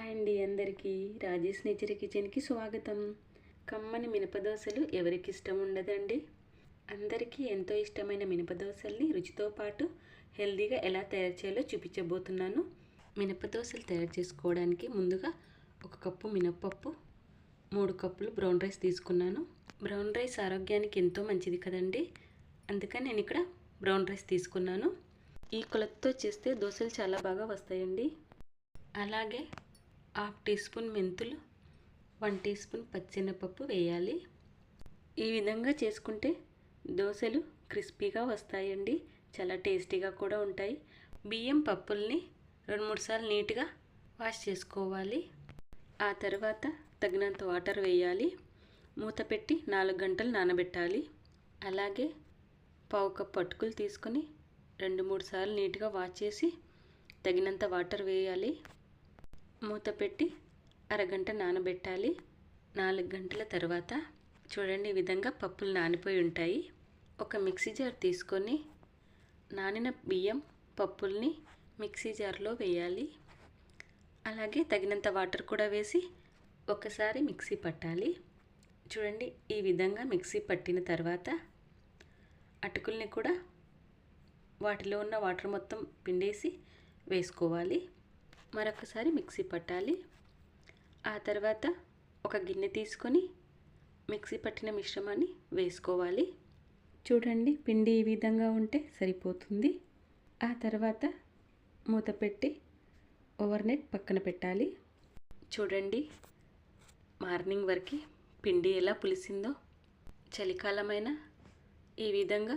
Hi అండి అందరికీ. Rajesh nature కిచెన్కి స్వాగతం. కమ్మని మినపదోసలు ఎవరికి ఇష్టం ఉండదండి? అందరికీ ఎంతో ఇష్టమైన మినపదోసల్ని రుచితో పాటు హెల్దీగా ఎలా తయారు చేయాలో చూపించబోతున్నాను. మినపదోసలు తయారు చేసుకోవడానికి ముందుగా ఒక కప్పు మినప్పప్పు మూడు కప్పులు బ్రౌన్ రైస్ తీసుకున్నాను. బ్రౌన్ రైస్ ఆరోగ్యానికి ఎంతో మంచిది కదండి. అందుకని నేను ఇక్కడ బ్రౌన్ రైస్ తీసుకున్నాను. ఈ కొలతతో చేస్తే దోశలు చాలా బాగా వస్తాయండి. అలాగే హాఫ్ టీ స్పూన్ మెంతులు వన్ టీ స్పూన్ పచ్చెనపప్పు వేయాలి. ఈ విధంగా చేసుకుంటే దోశలు క్రిస్పీగా వస్తాయండి. చాలా టేస్టీగా కూడా ఉంటాయి. బియ్యం పప్పుల్ని రెండు మూడు సార్లు నీట్గా వాష్ చేసుకోవాలి. ఆ తర్వాత తగినంత వాటర్ వేయాలి. మూత పెట్టి నాలుగు గంటలు నానబెట్టాలి. అలాగే పావు కప్ అటుకులు తీసుకొని రెండు మూడు సార్లు నీట్గా వాష్ చేసి తగినంత వాటర్ వేయాలి. మూత పెట్టి అరగంట నానబెట్టాలి. నాలుగు గంటల తర్వాత చూడండి ఈ విధంగా పప్పులు నానిపోయి ఉంటాయి. ఒక మిక్సీ జార్ తీసుకొని నానిన బియ్యం పప్పుల్ని మిక్సీ జార్లో వేయాలి. అలాగే తగినంత వాటర్ కూడా వేసి ఒకసారి మిక్సీ పట్టాలి. చూడండి ఈ విధంగా మిక్సీ పట్టిన తర్వాత అటుకుల్ని కూడా వాటిలో ఉన్న వాటర్ మొత్తం పిండేసి వేసుకోవాలి. మరొకసారి మిక్సీ పట్టాలి. ఆ తర్వాత ఒక గిన్నె తీసుకొని మిక్సీ పట్టిన మిశ్రమాన్ని వేసుకోవాలి. చూడండి పిండి ఈ విధంగా ఉంటే సరిపోతుంది. ఆ తర్వాత మూత పెట్టి ఓవర్నైట్ పక్కన పెట్టాలి. చూడండి మార్నింగ్ వరకు పిండి ఎలా పులిసిందో చలికాలమైన ఈ విధంగా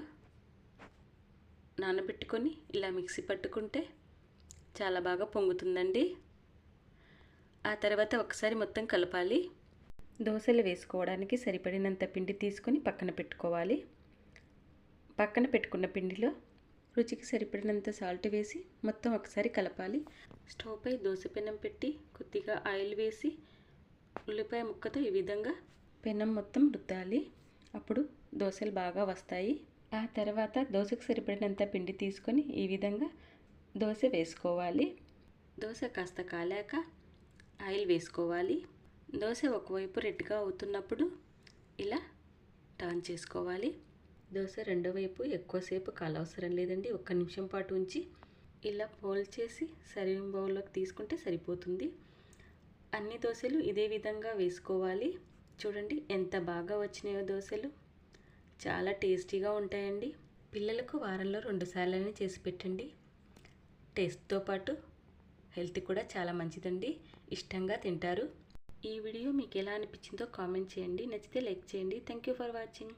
నానబెట్టుకొని ఇలా మిక్సీ పట్టుకుంటే చాలా బాగా పొంగుతుందండి. ఆ తర్వాత ఒకసారి మొత్తం కలపాలి. దోశలు వేసుకోవడానికి సరిపడినంత పిండి తీసుకొని పక్కన పెట్టుకోవాలి. పక్కన పెట్టుకున్న పిండిలో రుచికి సరిపడినంత సాల్ట్ వేసి మొత్తం ఒకసారి కలపాలి. స్టవ్పై దోశ పెనం పెట్టి కొద్దిగా ఆయిల్ వేసి ఉల్లిపాయ ముక్కతో ఈ విధంగా పెనం మొత్తం రుద్దాలి. అప్పుడు దోశలు బాగా వస్తాయి. ఆ తర్వాత దోశకు సరిపడినంత పిండి తీసుకొని ఈ విధంగా దోశ వేసుకోవాలి. దోశ కాస్త కాలాక ఆయిల్ వేసుకోవాలి. దోశ ఒకవైపు రెడ్గా అవుతున్నప్పుడు ఇలా టర్న్ చేసుకోవాలి. దోశ రెండో వైపు ఎక్కువసేపు కాలవసరం లేదండి. ఒక్క నిమిషం పాటు ఉంచి ఇలా పోల్ చేసి సర్వింగ్ బౌల్లోకి తీసుకుంటే సరిపోతుంది. అన్ని దోశలు ఇదే విధంగా వేసుకోవాలి. చూడండి ఎంత బాగా వచ్చినాయో దోశలు. చాలా టేస్టీగా ఉంటాయండి. పిల్లలకు వారంలో రెండు సార్లైనా చేసి పెట్టండి. టేస్ట్తో పాటు హెల్త్ కూడా చాలా మంచిదండి. ఇష్టంగా తింటారు. ఈ వీడియో మీకు ఎలా అనిపించిందో కామెంట్ చేయండి. నచ్చితే లైక్ చేయండి. Thank you for watching.